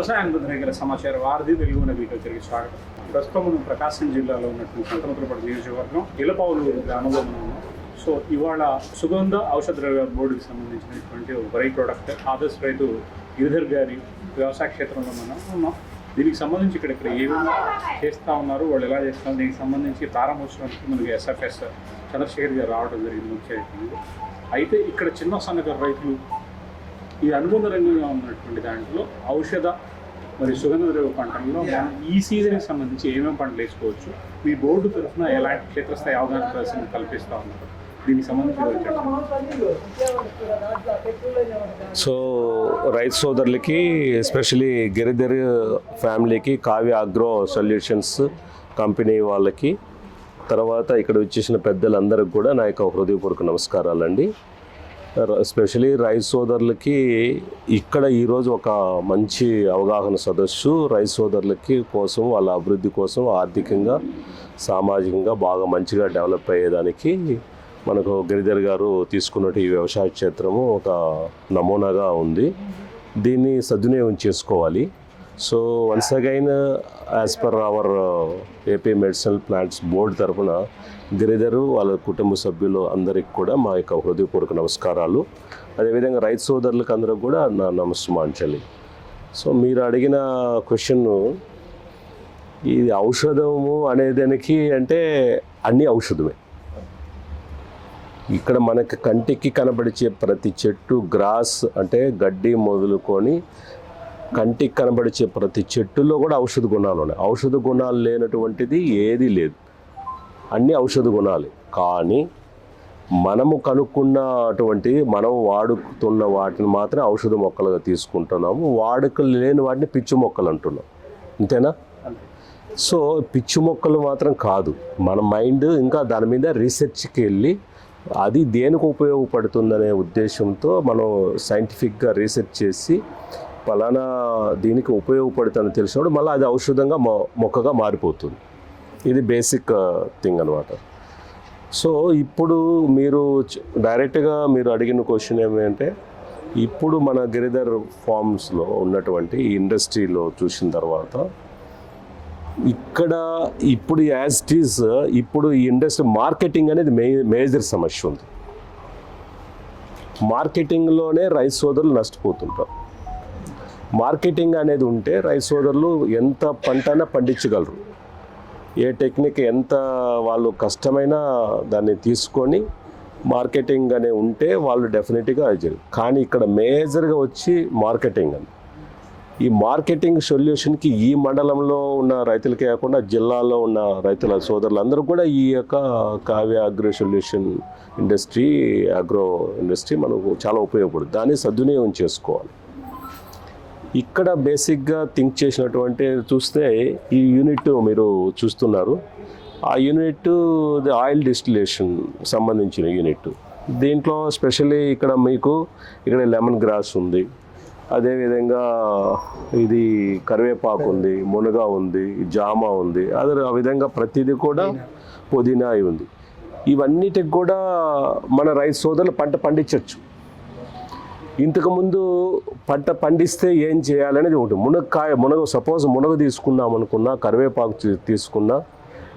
వ్యవసాయానికి దగ్గర సమాచారం వారిది వెలుగున్న వీడియో తిరిగి స్వాగతం. ప్రస్తుతం మనం ప్రకాశం జిల్లాలో ఉన్నటువంటి సంతనతులపడి నియోజకవర్గం ఇలపావులు గ్రామంలో మనం సో ఇవాళ సుగంధ ఔషధ ద్రవ్య బోర్డుకి సంబంధించినటువంటి ఒక వరి ప్రోడక్ట్ ఆదర్శ రైతు గిరిధర్ గారి వ్యవసాయ క్షేత్రంలో మనం ఉన్నాం. దీనికి సంబంధించి ఇక్కడ ఇక్కడ ఏమేమి చేస్తూ ఉన్నారు వాళ్ళు ఎలా చేస్తున్నారు దీనికి సంబంధించి ప్రారంభోత్సవానికి మనకి ఎస్ఎఫ్ఎస్ చంద్రశేఖర్ గారు రావడం జరిగింది ముఖ్య అయితే ఇక్కడ చిన్న సన్నకారు రైతులు ఈ అనుబంధ రంగంగా ఉన్నటువంటి దాంట్లో ఔషధ మరి సుగంధ ద్రవ్య పంటల్లో మనం ఈ సీజన్కి సంబంధించి ఏమేమి పంటలు వేసుకోవచ్చు? మీ బోర్డు తరఫున ఎలాంటి క్షేత్రస్థాయి అవగాహన ప్రదర్శన కల్పిస్తూ ఉన్నారు? దీనికి సంబంధించి సో రైతు సోదరులకి ఎస్పెషలీ గిరిధర్ ఫ్యామిలీకి కావ్య అగ్రో సొల్యూషన్స్ కంపెనీ వాళ్ళకి తర్వాత ఇక్కడ వచ్చేసిన పెద్దలందరికీ కూడా నా యొక్క హృదయపూర్వక నమస్కారాలండి. ఎస్పెషలీ రైతు సోదరులకి ఇక్కడ ఈరోజు ఒక మంచి అవగాహన సదస్సు. రైతు సోదరులకి కోసం వాళ్ళ అభివృద్ధి కోసం ఆర్థికంగా సామాజికంగా బాగా మంచిగా డెవలప్ అయ్యేదానికి మనకు గిరిధర్ గారు తీసుకున్నట్టు ఈ వ్యవసాయ క్షేత్రము ఒక నమూనాగా ఉంది. దీన్ని సద్వినియోగం చేసుకోవాలి. So once again as per our AP medicinal plants board తరఫున గిరిధరు వాళ్ళ కుటుంబ సభ్యులు అందరికి కూడా మా యొక్క హృదయపూర్వక నమస్కారాలు. అదేవిధంగా రైతు సోదరులకు అందరికి కూడా నా నమస్మాంచలి సో మీరు అడిగిన క్వశ్చన్ ఇది ఔషధము అనేదానికి అంటే అన్ని ఔషధమే. ఇక్కడ మనకి కంటికి కనబడిచే ప్రతి చెట్టు గ్రాస్ అంటే గడ్డి మొదలుకొని కంటికి కనబడిచే ప్రతి చెట్టులో కూడా ఔషధ గుణాలు ఉన్నాయి. ఔషధ గుణాలు లేనటువంటిది ఏది లేదు. అన్ని ఔషధ గుణాలు. కానీ మనము కనుక్కున్నటువంటి మనం వాడుతున్న వాటిని మాత్రం ఔషధ మొక్కలుగా తీసుకుంటున్నాము. వాడుకలు లేని వాటిని పిచ్చి మొక్కలు అంటున్నాం. అంతేనా? సో పిచ్చి మొక్కలు మాత్రం కాదు. మన మైండ్ ఇంకా దాని మీద రీసెర్చ్కి వెళ్ళి అది దేనికి ఉపయోగపడుతుందనే ఉద్దేశంతో మనం సైంటిఫిక్గా రీసెర్చ్ చేసి ఫలానా దీనికి ఉపయోగపడుతుందని తెలిసినప్పుడు మళ్ళీ అది ఔషధంగా మొ- మొక్కగా మారిపోతుంది. ఇది బేసిక్ థింగ్ అనమాట సో ఇప్పుడు మీరు డైరెక్ట్గా మీరు అడిగిన క్వశ్చన్ ఏమంటే ఇప్పుడు మన గిరిధర్ ఫార్మ్స్లో ఉన్నటువంటి ఈ ఇండస్ట్రీలో చూసిన తర్వాత ఇక్కడ ఇప్పుడు యాజ్ ఇట్ ఈస్ ఇప్పుడు ఈ ఇండస్ట్రీ మార్కెటింగ్ అనేది మే మేజర్ సమస్య ఉంది. మార్కెటింగ్లోనే రైస్ సోదరులు నష్టపోతుంటారు. మార్కెటింగ్ అనేది ఉంటే రైతు సోదరులు ఎంత పంటనా పండించగలరు. ఏ టెక్నిక్ ఎంత వాళ్ళు కష్టమైనా దాన్ని తీసుకొని మార్కెటింగ్ అనే ఉంటే వాళ్ళు డెఫినెట్గా అది జరుగు కానీ ఇక్కడ మేజర్గా వచ్చి మార్కెటింగ్ అని ఈ మార్కెటింగ్ సొల్యూషన్కి ఈ మండలంలో ఉన్న రైతులకే కాకుండా జిల్లాలో ఉన్న రైతుల సోదరులందరూ కూడా ఈ యొక్క Kavya agro solution industry agro industry మనకు చాలా ఉపయోగపడుతుంది. దాన్ని సద్వినియోగం చేసుకోవాలి. ఇక్కడ బేసిక్గా థింక్ చేసినటువంటి చూస్తే ఈ యూనిట్ మీరు చూస్తున్నారు. ఆ యూనిట్ ది ఆయిల్ డిస్టిలేషన్ సంబంధించిన యూనిట్. దీంట్లో స్పెషల్లీ ఇక్కడ మీకు ఇక్కడ లెమన్ గ్రాస్ ఉంది. అదేవిధంగా ఇది కరివేపాకు ఉంది మునగ ఉంది జామ ఉంది. అదే ఆ విధంగా ప్రతిదీ కూడా పుదీనా. ఉంది. ఇవన్నిటికి కూడా మన రైతు సోదరులు పంట పండించవచ్చు ఇంతకుముందు పంట పండిస్తే ఏం చేయాలనేది ఒకటి. మునక్కాయ మునగ సపోజ్ మునగ తీసుకున్నాం అనుకున్నా కరివేపాకు తీసుకున్నా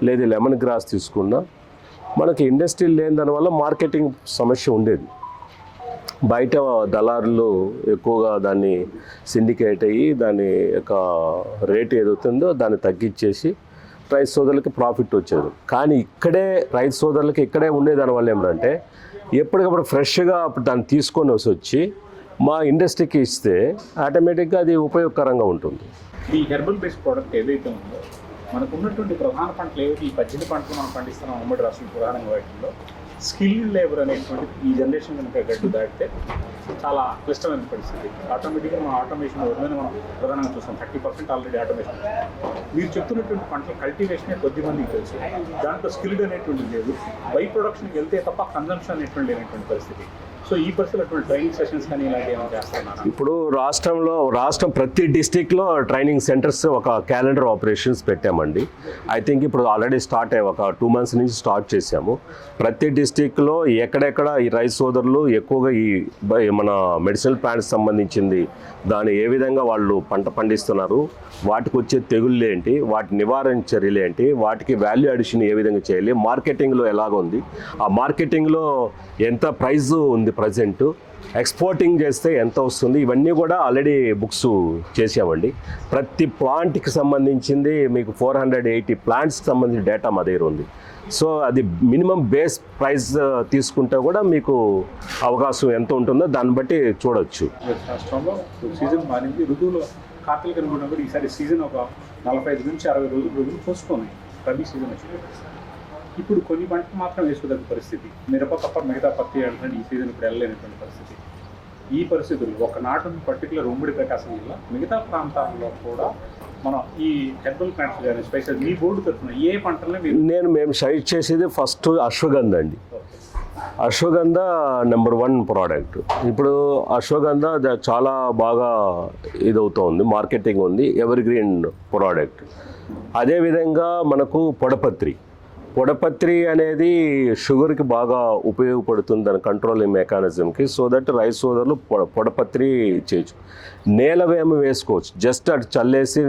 లేదా లెమన్ గ్రాస్ తీసుకున్నా మనకి ఇండస్ట్రీ లేని దానివల్ల మార్కెటింగ్ సమస్య ఉండేది. బయట దళారులు ఎక్కువగా దాన్ని సిండికేట్ అయ్యి దాని యొక్క రేట్ ఏదవుతుందో దాన్ని తగ్గించేసి రైతు సోదరులకి ప్రాఫిట్ వచ్చేది. కానీ ఇక్కడే రైతు సోదరులకి ఇక్కడే ఉండే దానివల్ల ఏమిటంటే ఎప్పటికప్పుడు ఫ్రెష్గా అప్పుడు దాన్ని తీసుకొని వచ్చి మా ఇండస్ట్రీకి ఇస్తే ఆటోమేటిక్గా అది ఉపయోగకరంగా ఉంటుంది. ఈ హెర్బల్ బేస్డ్ ప్రోడక్ట్ ఏదైతే ఉందో మనకు ఉన్నటువంటి ప్రధాన పంటలు ఏవైతే ఈ పద్దెనిమిది పంటలు మనం పండిస్తున్నాం ఉమ్మడి రాష్ట్రం ప్రధానంగా వాటిల్లో. స్కిల్ లేబర్ అనేటువంటి ఈ జనరేషన్ కనుక గడ్డు దాటితే చాలా క్లిష్టమైన పరిస్థితి. ఆటోమేటిక్గా మనం ఆటోమేషన్ వదిలేని మనం ప్రధానంగా చూస్తాం. Thirty percent already automation. మీరు చెప్తున్నటువంటి పంటల కల్టివేషనే కొద్ది మందికి తెలుసు. దాంట్లో స్కిల్డ్ అనేటువంటి లేదు. బై ప్రొడక్షన్కి వెళ్తే తప్ప కన్జంప్షన్ అనేటువంటి లేనటువంటి పరిస్థితి. సో ఈ ట్రైనింగ్ సెషన్స్ కానీ ఇలాంటి ఇప్పుడు రాష్ట్రంలో రాష్ట్రం ప్రతి డిస్టిక్లో ట్రైనింగ్ సెంటర్స్ ఒక క్యాలెండర్ ఆపరేషన్స్ పెట్టామండి. ఐ థింక్ ఇప్పుడు ఆల్రెడీ స్టార్ట్ అయ్యి ఒక టూ మంత్స్ నుంచి స్టార్ట్ చేసాము ప్రతి డిస్టిక్ డిస్టిక్లో ఎక్కడెక్కడ ఈ రైస్ సోదరులు ఎక్కువగా ఈ మన మెడిసినల్ ప్లాంట్స్ సంబంధించింది దాన్ని ఏ విధంగా వాళ్ళు పంట పండిస్తున్నారు వాటికి వచ్చే తెగుళ్ళు ఏంటి వాటి నివారణ చర్యలు ఏంటి వాటికి వాల్యూ అడిషన్ ఏ విధంగా చేయాలి మార్కెటింగ్లో ఎలాగ ఉంది ఆ మార్కెటింగ్లో ఎంత ప్రైస్ ఉంది ప్రజెంట్ ఎక్స్పోర్టింగ్ చేస్తే ఎంత వస్తుంది? ఇవన్నీ కూడా ఆల్రెడీ బుక్స్ చేసామండి ప్రతి ప్లాంట్కి సంబంధించింది మీకు ఫోర్ హండ్రెడ్ ఎయిటీ ప్లాంట్స్కి సంబంధించిన డేటా మా దగ్గర ఉంది. సో అది మినిమం బేస్ ప్రైస్ తీసుకుంటే కూడా మీకు అవకాశం ఎంత ఉంటుందో దాన్ని బట్టి చూడొచ్చు. రాష్ట్రంలో సీజన్ మారింది. కార్తీక కూడా ఈసారి సీజన్ ఒక నలభై ఐదు నుంచి అరవై రోజులు రోజులు పోసుకున్నాయి రబీ సీజన్ వచ్చింది. ఇప్పుడు కొన్ని పంటలు మాత్రం వేసుకోదగ్గ పరిస్థితి. మిరప తప్ప మిగతా పత్తి అంటే ఈ సీజన్ ఇప్పుడు వెళ్ళలేనటువంటి పరిస్థితి. ఈ పరిస్థితుల్లో ఒక నాటు పర్టికులర్ ఉమ్మడి ప్రకాశం జిల్లా మిగతా ప్రాంతాల్లో కూడా మనం ఈ హెర్బల్ ప్లాంట్స్ కానీ స్పెషల్ మీ బోర్డు తరఫున ఏ పంటలని మీరు నేను మేము సైడ్ చేసేది ఫస్ట్ అశ్వగంధ అండి. Ashwagandha number one product. ఇప్పుడు అశ్వగంధ చాలా బాగా ఇదవుతోంది మార్కెటింగ్ ఉంది ఎవర్ గ్రీన్ ప్రోడక్ట్. అదేవిధంగా మనకు పొడపత్రి. పొడపత్రి అనేది షుగర్కి బాగా ఉపయోగపడుతుంది దాని కంట్రోలింగ్ మెకానిజంకి. సో దట్ రైస్ సోదరులు పొడపత్రి చేయొచ్చు. నేల వేమ వేసుకోవచ్చు. జస్ట్ అటు చల్లేసి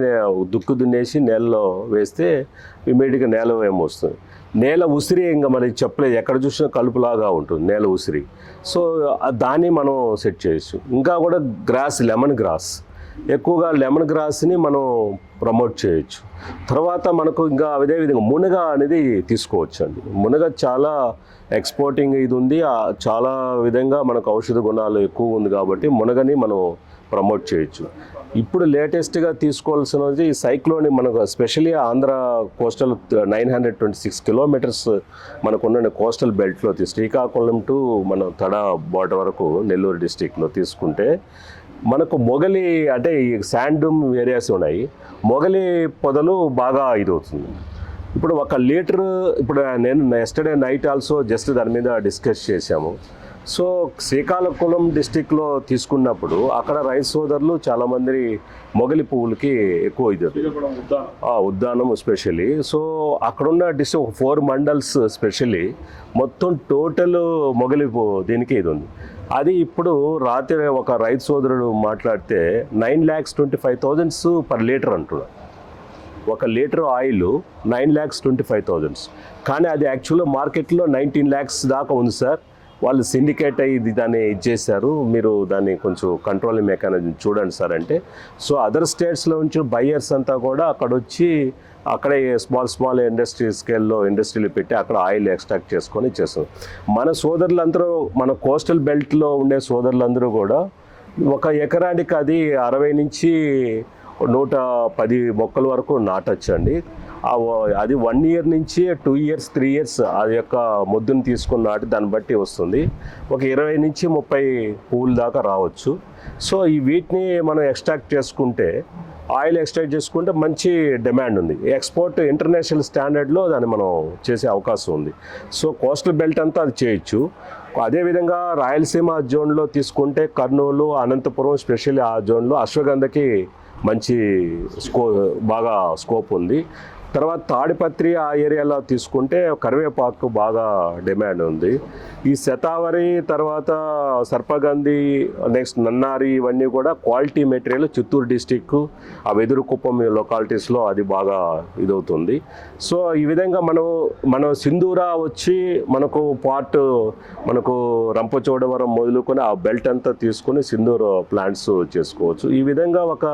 దుక్కు దున్నేసి నేలలో వేస్తే ఇమీడియట్గా నేల వేమ వస్తుంది. నేల ఉసిరి ఇంకా మనకి చెప్పలేదు. ఎక్కడ చూసినా కలుపులాగా ఉంటుంది నేల ఉసిరి. సో దాన్ని మనం సెట్ చేయొచ్చు. ఇంకా కూడా గ్రాస్ లెమన్ గ్రాస్. ఎక్కువగా లెమన్ గ్రాస్ని మనం ప్రమోట్ చేయొచ్చు. తర్వాత మనకు ఇంకా అదే విధంగా మునగ అనేది తీసుకోవచ్చు అండి మునగ చాలా ఎక్స్పోర్టింగ్ ఇది ఉంది. చాలా విధంగా మనకు ఔషధ గుణాలు ఎక్కువ ఉంది కాబట్టి మునగని మనం ప్రమోట్ చేయొచ్చు. ఇప్పుడు లేటెస్ట్గా తీసుకోవాల్సినది సైక్లోని మనకు especially Andhra coastal nine hundred twenty six kilometres మనకున్న కోస్టల్ బెల్ట్లో శ్రీకాకుళం టు మన తడ బార్డర్ వరకు నెల్లూరు డిస్టిక్లో తీసుకుంటే మనకు మొగలి అంటే ఈ ఏరియాస్ ఉన్నాయి. మొగలి పొదలు బాగా ఇది అవుతుంది ఇప్పుడు ఒక లీటర్ ఇప్పుడు నేను ఎస్టర్డే నైట్ ఆల్సో జస్ట్ దాని మీద డిస్కస్ చేశాము. సో శ్రీకాకుళం డిస్టిక్లో తీసుకున్నప్పుడు అక్కడ రైస్ సోదరులు చాలామంది మొగలి పువ్వులకి ఎక్కువ ఇది. శ్రీకాకుళం ఉద్దానం స్పెషల్లీ సో అక్కడున్న డిస్ట్రిక్ట్ ఫోర్ మండల్స్ స్పెషల్లీ మొత్తం టోటల్ మొగలి పువ్వు దీనికి ఇది ఉంది. అది ఇప్పుడు రాత్రి ఒక రైతు సోదరుడు మాట్లాడితే nine lakhs twenty five thousands per litre అంటున్నాడు ఒక litre oil nine lakhs twenty five thousands. కానీ అది యాక్చువల్గా మార్కెట్లో నైన్టీన్ ల్యాక్స్ దాకా ఉంది సార్. వాళ్ళు సిండికేట్ అయ్యి దాన్ని ఇచ్చేసారు మీరు దాన్ని కొంచెం కంట్రోలింగ్ మెకానిజం చూడండి సార్ అంటే. సో అదర్ స్టేట్స్లో ఉంచి బయ్యర్స్ అంతా కూడా అక్కడ వచ్చి అక్కడే స్మాల్ స్మాల్ ఇండస్ట్రీ స్కేల్లో ఇండస్ట్రీలు పెట్టి అక్కడ ఆయిల్ ఎక్స్ట్రాక్ట్ చేసుకొని చేస్తారు. మన సోదరులందరూ మన కోస్టల్ బెల్ట్లో ఉండే సోదరులందరూ కూడా ఒక ఎకరానికి అది అరవై నుంచి నూట పది మొక్కల వరకు నాటొచ్చండి. అండి అది వన్ ఇయర్ నుంచి టూ ఇయర్స్ త్రీ ఇయర్స్ అది యొక్క మొద్దును తీసుకున్న నాటి దాన్ని బట్టి వస్తుంది. ఒక ఇరవై నుంచి ముప్పై పువ్వుల దాకా రావచ్చు. సో ఈ వీటిని మనం ఎక్స్ట్రాక్ట్ చేసుకుంటే ఆయిల్ ఎక్స్ట్రాక్ట్ చేసుకుంటే మంచి డిమాండ్ ఉంది. ఎక్స్పోర్ట్ ఇంటర్నేషనల్ స్టాండర్డ్లో దాన్ని మనం చేసే అవకాశం ఉంది. సో కోస్టల్ బెల్ట్ అంతా అది చేయొచ్చు. అదేవిధంగా రాయలసీమ జోన్లో తీసుకుంటే కర్నూలు అనంతపురం స్పెషల్లీ ఆ జోన్లో అశ్వగంధకి మంచి స్కో బాగా స్కోప్ ఉంది. తర్వాత తాడిపత్రి ఆ ఏరియాలో తీసుకుంటే కరివేపాకు బాగా డిమాండ్ ఉంది. ఈ శతావరి తర్వాత సర్పగంధి నెక్స్ట్ నన్నారి ఇవన్నీ కూడా క్వాలిటీ మెటీరియల్ చిత్తూరు డిస్టిక్ ఆ వెదురుకుప్పం లొకాలిటీస్లో అది బాగా ఇదవుతుంది. సో ఈ విధంగా మనం మనం సింధూరా వచ్చి మనకు పార్ట్ మనకు రంపచోడవరం మొదలుకొని ఆ బెల్ట్ అంతా తీసుకొని సింధూర్ ప్లాంట్స్ చేసుకోవచ్చు. ఈ విధంగా ఒక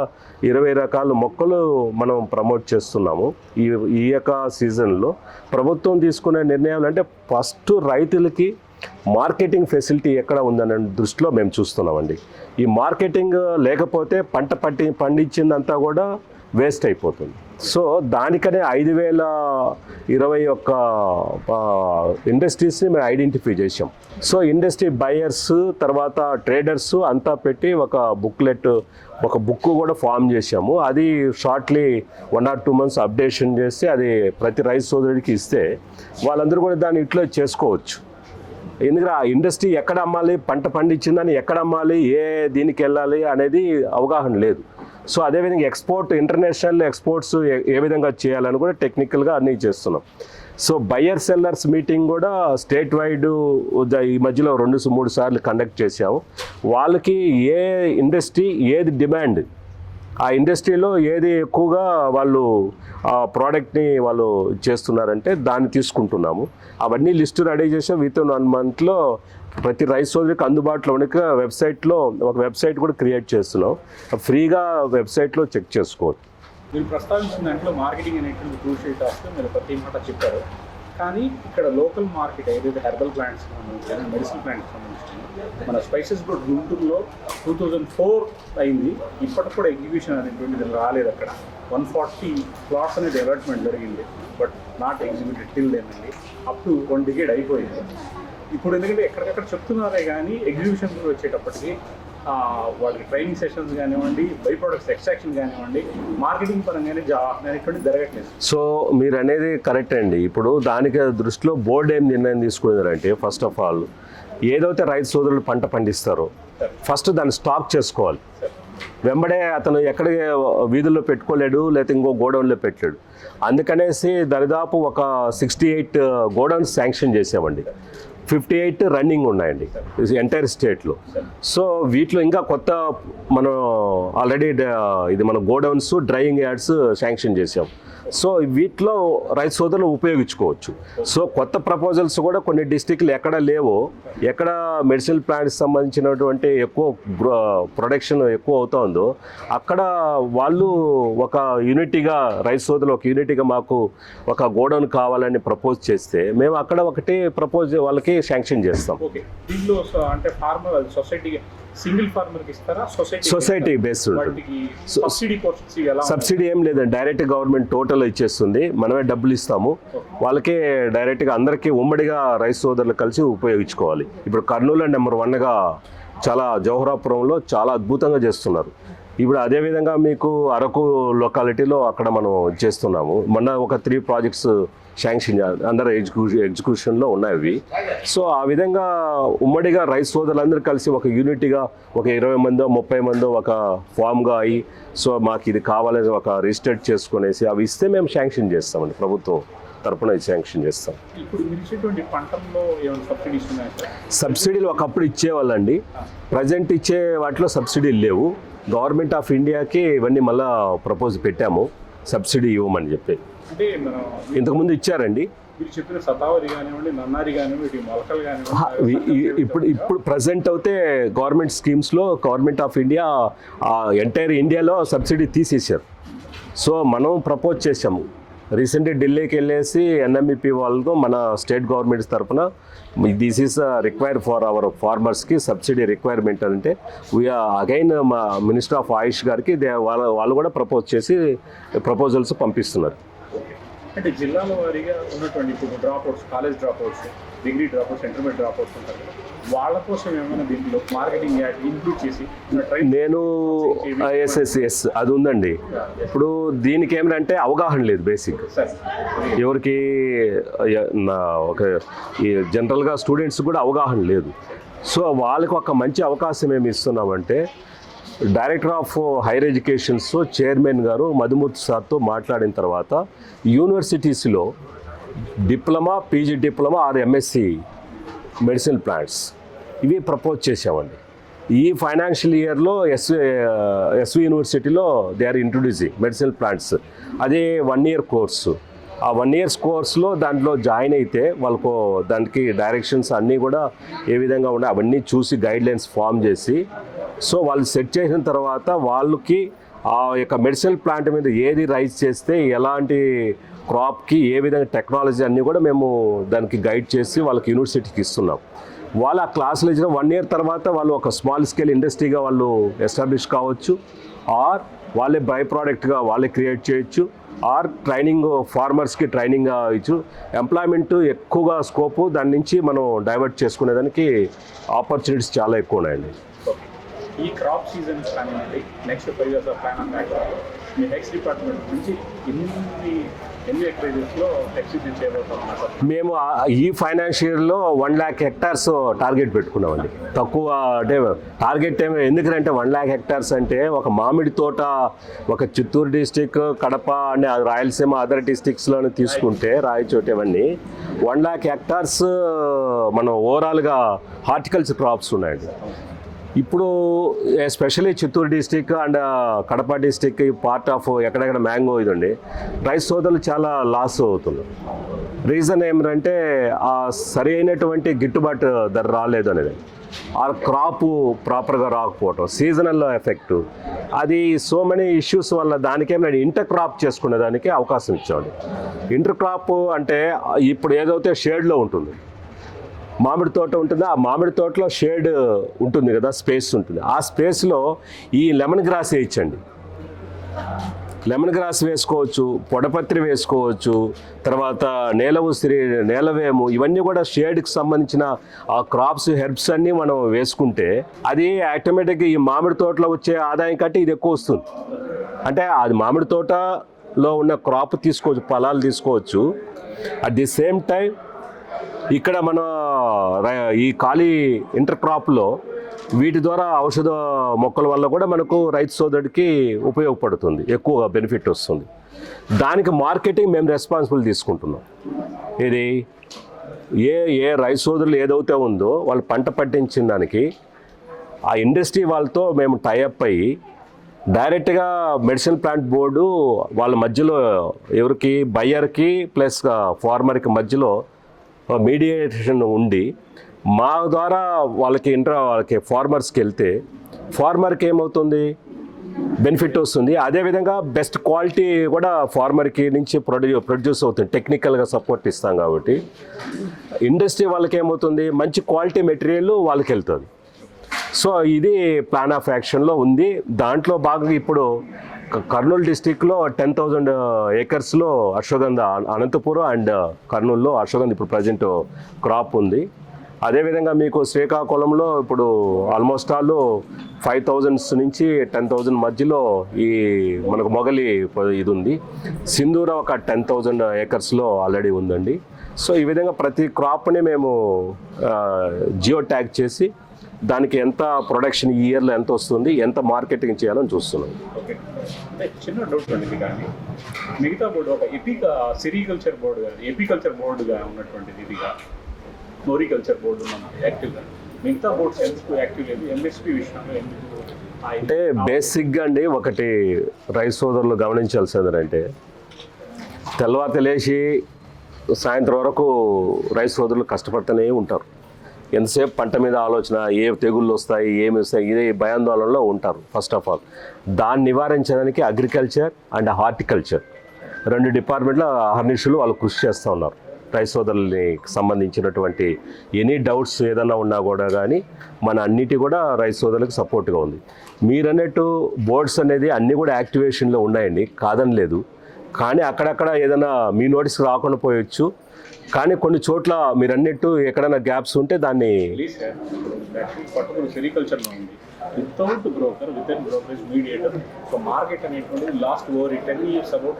ఇరవై రకాల మొక్కలు మనం ప్రమోట్ చేస్తున్నాము. ఈ ఈ యొక్క సీజన్లో ప్రభుత్వం తీసుకునే నిర్ణయాలు అంటే ఫస్ట్ రైతులకి మార్కెటింగ్ ఫెసిలిటీ ఎక్కడ ఉందనే దృష్టిలో మేము చూస్తున్నామండి. ఈ మార్కెటింగ్ లేకపోతే పంట పట్టి పండించిందంతా కూడా వేస్ట్ అయిపోతుంది. సో దానికనే ఐదు వేల ఇరవై ఒక్క ఇండస్ట్రీస్ని మేము ఐడెంటిఫై చేసాం సో ఇండస్ట్రీ బయర్స్ తర్వాత ట్రేడర్స్ అంతా పెట్టి ఒక బుక్లెట్ ఒక బుక్ కూడా ఫామ్ చేశాము. అది shortly one or two months updation చేసి అది ప్రతి రైతు సోదరుడికి ఇస్తే వాళ్ళందరూ కూడా దాన్ని ఇట్లా చేసుకోవచ్చు. ఎందుకంటే ఆ ఇండస్ట్రీ ఎక్కడ అమ్మాలి పంట పండించిందని ఎక్కడ అమ్మాలి ఏ దీనికి వెళ్ళాలి అనేది అవగాహన లేదు. సో అదేవిధంగా ఎక్స్పోర్ట్ ఇంటర్నేషనల్ ఎక్స్పోర్ట్స్ ఏ- ఏ విధంగా చేయాలని కూడా టెక్నికల్గా అన్నీ చేస్తున్నాం. సో బయర్ సెల్లర్స్ మీటింగ్ కూడా స్టేట్ వైడ్ ఈ మధ్యలో రెండు మూడు సార్లు కండక్ట్ చేశాము. వాళ్ళకి ఏ ఇండస్ట్రీ ఏది డిమాండ్ ఆ ఇండస్ట్రీలో ఏది ఎక్కువగా వాళ్ళు ఆ ప్రోడక్ట్ని వాళ్ళు చేస్తున్నారంటే దాన్ని తీసుకుంటున్నాము. అవన్నీ లిస్టు రెడీ చేసాం విత్ ఇన్ వన్ మంత్లో ప్రతి రైస్ సోదరికి అందుబాటులో ఉండక వెబ్సైట్లో ఒక వెబ్సైట్ కూడా క్రియేట్ చేస్తున్నాం. ఫ్రీగా వెబ్సైట్లో చెక్ చేసుకోవచ్చు. మీరు ప్రస్తావించిన దాంట్లో మార్కెటింగ్ అనేటువంటి క్రూషియల్ టాస్క్ మీరు ప్రతి మాట చెప్పారు. కానీ ఇక్కడ లోకల్ మార్కెట్ ఏదైతే హెర్బల్ ప్లాంట్స్ సంబంధించిన మెడిసిన్ ప్లాంట్స్ సంబంధించిన మన స్పైసెస్ బోర్డ్ గుంటూరులో టూ థౌజండ్ ఫోర్ అయింది. ఇప్పటికి కూడా ఎగ్జిబిషన్ అనేటువంటిది రాలేదు అక్కడ. వన్ ఫార్టీ ప్లాట్స్ అనేది అలాట్మెంట్ జరిగింది. బట్ నాట్ ఎగ్జిబిటెడ్ టిల్ లేనండి అప్ టు వన్ డికేడ్ అయిపోయింది. ఇప్పుడు ఎందుకంటే ఎక్కడికక్కడ చెప్తున్నారే కానీ ఎగ్జిబిషన్ వచ్చేటప్పటికి వాళ్ళకి ట్రైనింగ్ సెషన్స్ కానివ్వండి బై ప్రొడక్ట్స్ ఎక్స్ట్రాక్షన్ కానివ్వండి మార్కెటింగ్ పరంగానే అనేటువంటి జరగట్లేదు. సో మీరు అనేది కరెక్ట్ అండి. ఇప్పుడు దానికి దృష్టిలో బోర్డు ఏం నిర్ణయం తీసుకున్నారంటే ఫస్ట్ ఆఫ్ ఆల్ ఏదైతే రైతు సోదరులు పంట పండిస్తారో ఫస్ట్ దాన్ని స్టాక్ చేసుకోవాలి. వెంబడే అతను ఎక్కడ వీధుల్లో పెట్టుకోలేడు లేకపోతే ఇంకో గోడౌన్లో పెట్టలేడు. అందుకనేసి దరిదాపు ఒక sixty eight uh, godowns sanction చేసామండి ఫిఫ్టీ ఎయిట్ రన్నింగ్ ఉన్నాయండి. ఎంటైర్ స్టేట్లో సో వీటిలో ఇంకా కొత్త మనం ఆల్రెడీ ఇది మన గోడౌన్స్ డ్రైయింగ్ యార్డ్స్ శాంక్షన్ చేసాం సో వీటిలో రైతు సోదరులు ఉపయోగించుకోవచ్చు. సో కొత్త ప్రపోజల్స్ కూడా కొన్ని డిస్టిక్లు ఎక్కడ లేవో ఎక్కడ మెడిసిన్ ప్లాంట్స్ సంబంధించినటువంటి ఎక్కువ ప్రొడక్షన్ ఎక్కువ అవుతుందో అక్కడ వాళ్ళు ఒక యూనిటీగా రైతు సోదరులు ఒక యూనిటీగా మాకు ఒక గోడౌన్ కావాలని ప్రపోజ్ చేస్తే మేము అక్కడ ఒకటి ప్రపోజ్ వాళ్ళకి శాంక్షన్ చేస్తాం. అంటే ఫార్మర్ సొసైటీ సింగిల్ ఇస్తారా? సొసైటీ సొసైటీ బేస్డ్ సబ్సిడీ ఏం లేదండి డైరెక్ట్ గవర్నమెంట్ టోటల్ ఇచ్చేస్తుంది. మనమే డబ్బులు ఇస్తాము. వాళ్ళకే డైరెక్ట్గా అందరికీ ఉమ్మడిగా రైస్ సోదరులు కలిసి ఉపయోగించుకోవాలి. ఇప్పుడు కర్నూలు నెంబర్ వన్గా చాలా జవహరాపురంలో చాలా అద్భుతంగా చేస్తున్నారు. ఇప్పుడు అదేవిధంగా మీకు అరకు లొకాలిటీలో అక్కడ మనం చేస్తున్నాము. మొన్న ఒక three projects sanction under execution ఎగ్జిక్యూషన్లో ఉన్నాయి అవి సో ఆ విధంగా ఉమ్మడిగా రైస్ సోదరులందరూ కలిసి ఒక యూనిటీగా ఒక ఇరవై మందో ముప్పై మందో ఒక ఫామ్గా అయ్యి సో మాకు ఇది కావాలని ఒక రిజిస్టర్ చేసుకునేసి అవి ఇస్తే మేము శాంక్షన్ చేస్తామండి. ప్రభుత్వం తరపున శాంక్షన్ చేస్తాం. సబ్సిడీలు ఒకప్పుడు ఇచ్చేవాళ్ళండి. ప్రజెంట్ ఇచ్చే వాటిలో సబ్సిడీలు లేవు. గవర్నమెంట్ ఆఫ్ ఇండియాకి ఇవన్నీ మళ్ళా ప్రపోజ్ పెట్టాము. సబ్సిడీ ఇవ్వమని చెప్పి. ఇంతకుముందు ఇచ్చారండి. ఇప్పుడు ఇప్పుడు ప్రజెంట్ అయితే గవర్నమెంట్ స్కీమ్స్లో గవర్నమెంట్ ఆఫ్ ఇండియా ఎంటైర్ ఇండియాలో సబ్సిడీ తీసేశారు. సో మనం ప్రపోజ్ చేసాము రీసెంట్గా ఢిల్లీకి వెళ్ళేసి ఎన్ఎంఈపీ వాళ్ళతో మన స్టేట్ గవర్నమెంట్స్ తరఫున this is require for our ఫార్మర్స్కి subsidy requirement అంటే వీఆర్ అగైన్ మా మినిస్టర్ ఆఫ్ ఆయుష్ గారికి దే వాళ్ళ వాళ్ళు కూడా ప్రపోజ్ చేసి ప్రపోజల్స్ పంపిస్తున్నారు. అంటే జిల్లాల వారీగా ఉన్నటువంటి ఇప్పుడు dropouts college dropouts degree dropouts intermediate dropouts ఉంటారు వాళ్ళ కోసం ఏమైనా దీంట్లో మార్కెటింగ్ యాడ్ ఇంక్లూడ్ చేసి నేను ఎస్ ఎస్ ఎస్ అది ఉందండి. ఇప్పుడు దీనికి ఏమిటంటే అవగాహన లేదు బేసిక్. ఎవరికి ఒక ఈ జనరల్గా స్టూడెంట్స్ కూడా అవగాహన లేదు. సో వాళ్ళకి ఒక మంచి అవకాశం ఏమి ఇస్తున్నామంటే director of higher educations chairman గారు మధుమూర్తి సార్తో మాట్లాడిన తర్వాత యూనివర్సిటీస్లో diploma PG diploma or MSc medicine plants. ఇవి ప్రపోజ్ చేసామండి ఈ ఫైనాన్షియల్ ఇయర్లో ఎస్ ఎస్వి యూనివర్సిటీలో they are introducing medicine plants. అదే వన్ ఇయర్ కోర్సు. ఆ వన్ ఇయర్స్ కోర్స్లో దాంట్లో జాయిన్ అయితే వాళ్ళకు దానికి డైరెక్షన్స్ అన్నీ కూడా ఏ విధంగా ఉన్నాయి అవన్నీ చూసి గైడ్లైన్స్ ఫామ్ చేసి సో వాళ్ళు సెట్ చేసిన తర్వాత వాళ్ళకి ఆ యొక్క మెడిసిన్ ప్లాంట్ మీద ఏది రైజ్ చేస్తే ఎలాంటి క్రాప్కి ఏ విధంగా టెక్నాలజీ అన్నీ కూడా మేము దానికి గైడ్ చేసి వాళ్ళకి యూనివర్సిటీకి ఇస్తున్నాం. వాళ్ళు ఆ క్లాసులు ఇచ్చిన వన్ ఇయర్ తర్వాత వాళ్ళు ఒక స్మాల్ స్కేల్ ఇండస్ట్రీగా వాళ్ళు ఎస్టాబ్లిష్ కావచ్చు. ఆర్ వాళ్ళే బై ప్రోడక్ట్గా వాళ్ళే క్రియేట్ చేయొచ్చు. ఆర్ ట్రైనింగ్ ఫార్మర్స్కి ట్రైనింగ్ ఇచ్చు. ఎంప్లాయ్మెంట్ ఎక్కువగా స్కోపు దాని నుంచి మనం డైవర్ట్ చేసుకునేదానికి ఆపర్చునిటీస్ చాలా ఎక్కువ ఉన్నాయండి ఈ క్రాప్ సీజన్ కానివ్వండి నెక్స్ట్ ఫైవ్ ఇయర్స్ ప్లాన్ మీ నెక్స్ట్ డిపార్ట్మెంట్ నుంచి ఎన్ని మేము ఈ ఫైనాన్షియల్లో వన్ ల్యాక్ హెక్టార్స్ టార్గెట్ పెట్టుకున్నామండి. తక్కువ అంటే టార్గెట్ ఏమి ఎందుకంటే వన్ ల్యాక్ హెక్టార్స్ అంటే ఒక మామిడి తోట ఒక Chittoor district Kadapa and Rayalaseema other డిస్టిక్స్లోనే తీసుకుంటే రాయచోట ఇవన్నీ వన్ ల్యాక్ హెక్టార్స్ మనం ఓవరాల్గా హార్టికల్చర్ క్రాప్స్ ఉన్నాయండి. ఇప్పుడు especially Chittoor district and uh, Kadapa district part of ఎక్కడెక్కడ మ్యాంగో ఇది ఉండి రైస్ సోదరులు చాలా లాస్ అవుతున్నారు. రీజన్ ఏమిటంటే ఆ సరి అయినటువంటి గిట్టుబాటు ధర రాలేదు అనేది. ఆ క్రాపు ప్రాపర్గా రాకపోవటం సీజనల్ ఎఫెక్ట్ అది సో మెనీ ఇష్యూస్ వల్ల దానికేమైనా ఇంటర్ క్రాప్ చేసుకునే దానికి అవకాశం ఇచ్చాడు ఇంటర్ క్రాప్ అంటే ఇప్పుడు ఏదైతే షేడ్లో ఉంటుంది మామిడి తోట ఉంటుంది. ఆ మామిడి తోటలో షేడ్ ఉంటుంది కదా స్పేస్ ఉంటుంది. ఆ స్పేస్లో ఈ లెమన్ గ్రాస్ వేయించండి. లెమన్ గ్రాస్ వేసుకోవచ్చు పొడపత్రి వేసుకోవచ్చు తర్వాత నేల ఉసిరి నేలవేము ఇవన్నీ కూడా షేడ్కి సంబంధించిన ఆ క్రాప్స్ హెర్బ్స్ అన్నీ మనం వేసుకుంటే అది ఆటోమేటిక్గా ఈ మామిడి తోటలో వచ్చే ఆదాయం కంటే ఇది ఎక్కువ వస్తుంది. అంటే అది మామిడి తోటలో ఉన్న క్రాప్ తీసుకోవచ్చు ఫలాలు తీసుకోవచ్చు. అట్ ది సేమ్ టైం ఇక్కడ మన ఈ ఖాళీ ఇంటర్ క్రాప్లో వీటి ద్వారా ఔషధ మొక్కల వల్ల కూడా మనకు రైతు సోదరుడికి ఉపయోగపడుతుంది. ఎక్కువ బెనిఫిట్ వస్తుంది. దానికి మార్కెటింగ్ మేము రెస్పాన్సిబుల్ తీసుకుంటున్నాం. ఇది ఏ ఏ రైతు సోదరులు ఏదైతే ఉందో వాళ్ళు పంట పట్టించిన దానికి ఆ ఇండస్ట్రీ వాళ్ళతో మేము టైఅప్ అయ్యి డైరెక్ట్గా మెడిసిన్ ప్లాంట్ బోర్డు వాళ్ళ మధ్యలో ఎవరికి బయ్యర్కి ప్లస్ ఫార్మర్కి మధ్యలో మీడియేషన్ ఉండి మా ద్వారా వాళ్ళకి ఇంటర్ వాళ్ళకి ఫార్మర్స్కి వెళ్తే ఫార్మర్కి ఏమవుతుంది? బెనిఫిట్ వస్తుంది. అదేవిధంగా బెస్ట్ క్వాలిటీ కూడా ఫార్మర్కి నుంచి ప్రొడ్యూ ప్రొడ్యూస్ అవుతుంది. టెక్నికల్గా సపోర్ట్ ఇస్తాం కాబట్టి. ఇండస్ట్రీ వాళ్ళకి ఏమవుతుంది? మంచి క్వాలిటీ మెటీరియల్ వాళ్ళకి వెళ్తుంది. సో ఇది ప్లాన్ ఆఫ్ యాక్షన్లో ఉంది. దాంట్లో బాగా ఇప్పుడు కర్నూలు డిస్టిక్లో టెన్ థౌజండ్ ఏకర్స్లో అశ్వగంధ అనంతపురం అండ్ కర్నూలులో అశ్వగంధ ఇప్పుడు ప్రజెంట్ క్రాప్ ఉంది. అదేవిధంగా మీకు శ్రీకాకుళంలో ఇప్పుడు ఆల్మోస్ట్ ఆల్ ఫైవ్ థౌజండ్స్ నుంచి టెన్ థౌజండ్ మధ్యలో ఈ మనకు మొగలి ఇది ఉంది సింధూర ఒక టెన్ థౌజండ్ ఏకర్స్లో ఆల్రెడీ ఉందండి. సో ఈ విధంగా ప్రతి క్రాప్ని మేము జియో ట్యాగ్ చేసి దానికి ఎంత ప్రొడక్షన్ ఈ ఇయర్లో ఎంత వస్తుంది ఎంత మార్కెటింగ్ చేయాలని చూస్తున్నాం. చిన్న డౌట్ అండి కానీ మిగతా బోర్డు ఒక ఎపిక సెరికల్చర్ బోర్డు కానీ ఎపికల్చర్ బోర్డుగా ఉన్నటువంటిది ఇదిగా ఫ్లోరికల్చర్ బోర్డు యాక్టివ్గా మిగతా బోర్డ్స్ ఎందుకు యాక్టివ్ లేదు? ఎంఎస్పి విషయంలో ఎందుకు అంటే బేసిక్గా అండి ఒకటి రైతు సోదరులు గమనించాల్సింది అంటే తెల్లవారు లేచి సాయంత్రం వరకు రైతు సోదరులు కష్టపడుతూనే ఉంటారు. ఎంతసేపు పంట మీద ఆలోచన ఏ తెగుళ్ళు వస్తాయి ఏమి వస్తాయి ఇదే భయాందోళనలో ఉంటారు ఫస్ట్ ఆఫ్ ఆల్ దాన్ని నివారించడానికి అగ్రికల్చర్ అండ్ హార్టికల్చర్ రెండు డిపార్ట్మెంట్లో హర్నిషులు వాళ్ళు కృషి చేస్తూ ఉన్నారు. రైతు సంబంధించినటువంటి ఎనీ డౌట్స్ ఏదైనా ఉన్నా కూడా కానీ మన అన్నిటి కూడా రైసోదరులకు సపోర్ట్గా ఉంది. మీరన్నట్టు బోర్డ్స్ అనేది అన్నీ కూడా యాక్టివేషన్లో ఉన్నాయండి కాదని లేదు కానీ అక్కడక్కడ ఏదైనా మీ నోటీస్ రాకుండా పోయొచ్చు. కానీ కొన్ని చోట్ల మీరు అన్నట్టు ఎక్కడైనా గ్యాప్స్ ఉంటే దాన్ని సెరికల్చర్లో ఉంది. Without broker with in brokerage mediator ఒక మార్కెట్ అనేటువంటిది last over ten years about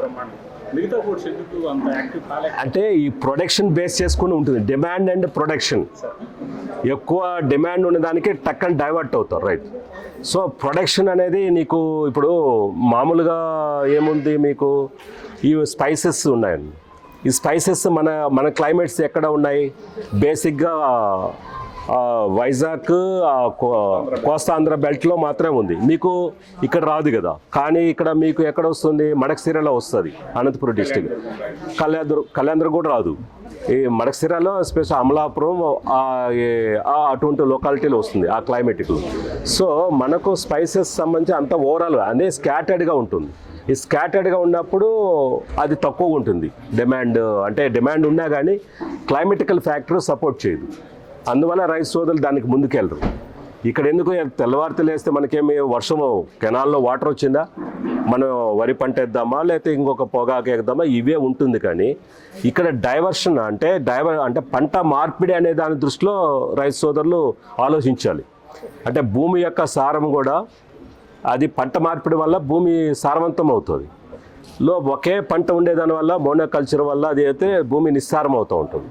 బ్రహ్మాండం. మిగతా ఎందుకు అంత యాక్టివ్ అంటే ఈ ప్రొడక్షన్ బేస్ చేసుకుని ఉంటుంది. డిమాండ్ అండ్ ప్రొడక్షన్ ఎక్కువ డిమాండ్ ఉన్న దానికి టక్కని డైవర్ట్ అవుతారు రైట్ సో ప్రొడక్షన్ అనేది నీకు ఇప్పుడు మామూలుగా ఏముంది మీకు? ఈ స్పైసెస్ ఉన్నాయండి ఈ స్పైసెస్ మన మన క్లైమేట్స్ ఎక్కడ ఉన్నాయి? బేసిక్గా వైజాగ్ కోస్తాంధ్ర బెల్ట్లో మాత్రమే ఉంది. మీకు ఇక్కడ రాదు కదా. కానీ ఇక్కడ మీకు ఎక్కడ వస్తుంది? మడక్సిరాలో వస్తుంది అనంతపురం డిస్టిక్. కళ్యాణ కళ్యాణ్ కూడా రాదు. ఈ మడక్సిరాలో స్పెషల్ అమలాపురం ఆ, అటువంటి లొకాలిటీలో వస్తుంది ఆ క్లైమేటిక్. సో మనకు స్పైసెస్ సంబంధించి అంత ఓవరాల్ అంటే స్కాటర్డ్గా ఉంటుంది. ఈ స్కాటర్డ్గా ఉన్నప్పుడు అది తక్కువ ఉంటుంది. డిమాండ్ అంటే డిమాండ్ ఉన్నా కానీ క్లైమేటికల్ ఫ్యాక్టర్ సపోర్ట్ చేయదు. అందువల్ల రైస్ సోదరులు దానికి ముందుకెళ్ళరు. ఇక్కడ ఎందుకు తెల్లవారితే లేస్తే మనకేమి వర్షము కెనాల్లో వాటర్ వచ్చిందా? మనం వరి పంట వేద్దామా? లేకపోతే ఇంకొక పొగాకు వేద్దామా? ఇవే ఉంటుంది కానీ ఇక్కడ డైవర్షన్ అంటే డైవర్ అంటే పంట మార్పిడి అనే దాని దృష్టిలో రైతు సోదరులు ఆలోచించాలి. అంటే భూమి యొక్క సారం కూడా అది పంట మార్పిడి వల్ల భూమి సారవంతం అవుతుంది. లో ఒకే పంట ఉండేదాని వల్ల మోనోకల్చర్ వల్ల అది అయితే భూమి నిస్సారం అవుతూ ఉంటుంది.